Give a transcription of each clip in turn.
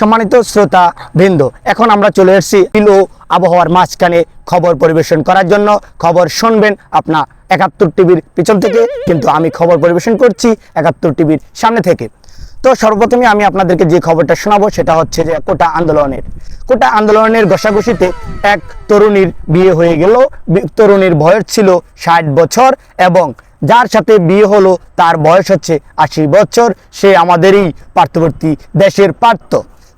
সম্মানিত শ্রোতা বৃন্দ, এখন আমরা চলে এসেছি পিলো আবহাওয়ার মাঝখানে খবর পরিবেশন করার জন্য। খবর শুনবেন আপনার একাত্তর টিভির পিছন থেকে, কিন্তু আমি খবর পরিবেশন করছি একাত্তর টিভির সামনে থেকে। তো সর্বপ্রথমে আমি আপনাদেরকে যে খবরটা শোনাবো, সেটা হচ্ছে যে কোটা আন্দোলনের। কোটা আন্দোলনের ঘষাঘষিতে এক তরুণীর বিয়ে হয়ে গেল। তরুণীর বয়স ছিল ষাট বছর এবং যার সাথে বিয়ে হলো, তার বয়স হচ্ছে আশি বছর। সে আমাদেরই পার্শ্ববর্তী দেশের পার্থ।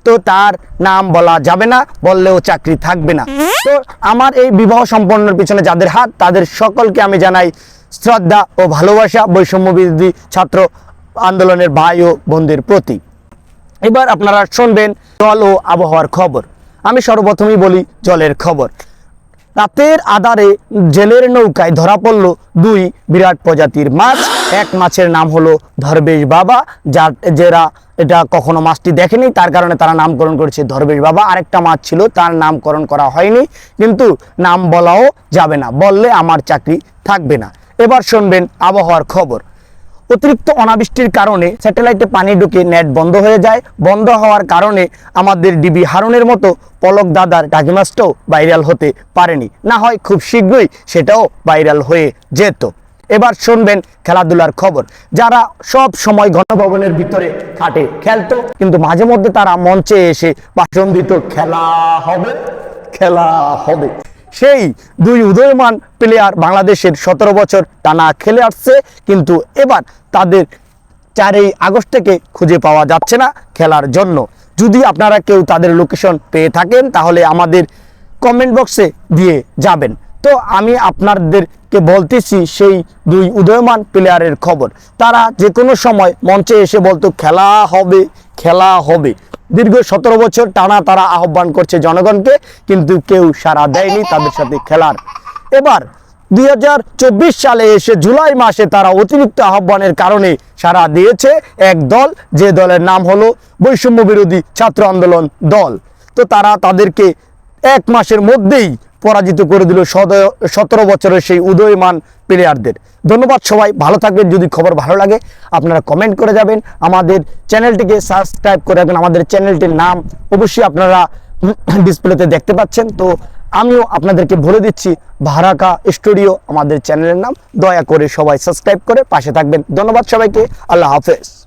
তো তার নাম বলা যাবে না, বললেও চাকরি থাকবে না। তো আমার এই বিবাহ সম্পন্নের পিছনে যাদের হাত, তাদের সকলকে আমি জানাই শ্রদ্ধা ও ভালোবাসা, বৈষম্য বিরোধী ছাত্র আন্দোলনের ভাই ও বোনদের প্রতি। এবার আপনারা শুনবেন জল ও আবহাওয়ার খবর। আমি সর্বপ্রথমেই বলি জলের খবর। রাতের আধারে জেলের নৌকায় ধরা পড়ল দুই বিরাট প্রজাতির মাছ। এক মাছের নাম হলো ধরবেশ বাবা, যার যারা এটা কখনো মাছটি দেখেনি, তার কারণে তারা নামকরণ করেছে ধরবেশ বাবা। আরেকটা মাছ ছিল, তার নামকরণ করা হয়নি, কিন্তু নাম বলাও যাবে না, বললে আমার চাকরি থাকবে না। এবার শুনবেন আবহাওয়ার খবর। অতিরিক্ত অনাবৃষ্টির কারণে স্যাটেলাইটে পানি ঢুকে নেট বন্ধ হয়ে যায়। বন্ধ হওয়ার কারণে আমাদের ডিবি হারুনের মতো পলক দাদার টাকিমাসটাও ভাইরাল হতে পারেনি। না হয় খুব শীঘ্রই সেটাও ভাইরাল হয়ে যেত। এবার শুনবেন খেলাধুলার খবর। যারা সব সময় গণভবনের ভিতরে খাটে খেলতো, কিন্তু মাঝে মধ্যে তারা মঞ্চে এসে ভাষণ দিত, খেলা হবে খেলা হবে। সেই দুই উদয়মান প্লেয়ার বাংলাদেশের সতেরো বছর টানা খেলে আসছে, কিন্তু এবার তাদের চারই আগস্ট থেকে খুঁজে পাওয়া যাচ্ছে না খেলার জন্য। যদি আপনারা কেউ তাদের লোকেশন পেয়ে থাকেন, তাহলে আমাদের কমেন্ট বক্সে দিয়ে যাবেন। তো আমি আপনাদেরকে বলতেছি সেই দুই উদয়মান প্লেয়ারের খবর। তারা যে কোনো সময় মঞ্চে এসে বলতো, খেলা হবে খেলা হবে। দীর্ঘ সতেরো বছর টানা তারা আহ্বান করছে জনগণকে, কিন্তু কেউ সাড়া দেয়নি তাদের সাথে খেলার। এবার দুই হাজার চব্বিশ সালে এসে জুলাই মাসে তারা অতিরিক্ত আহ্বানের কারণে সাড়া দিয়েছে এক দল, যে দলের নাম হলো বৈষম্য বিরোধী ছাত্র আন্দোলন দল। তো তারা তাদেরকে এক মাসের মধ্যেই পরাজিত করে দিল সতেরো বছরের সেই উদয়মান প্লেয়ারদের ধন্যবাদ সবাই, ভালো থাকবেন। যদি খবর ভালো লাগে, আপনারা কমেন্ট করে যাবেন। আমাদের চ্যানেলটিকে সাবস্ক্রাইব করে রাখবেন। আমাদের চ্যানেলটির নাম অবশ্যই আপনারা ডিসপ্লেতে দেখতে পাচ্ছেন। তো আমিও আপনাদেরকে বলে দিচ্ছি, ভারাকা স্টুডিও, আমাদের চ্যানেলের নাম। দয়া করে সবাই সাবস্ক্রাইব করে পাশে থাকবেন। ধন্যবাদ সবাইকে। আল্লাহ হাফেজ।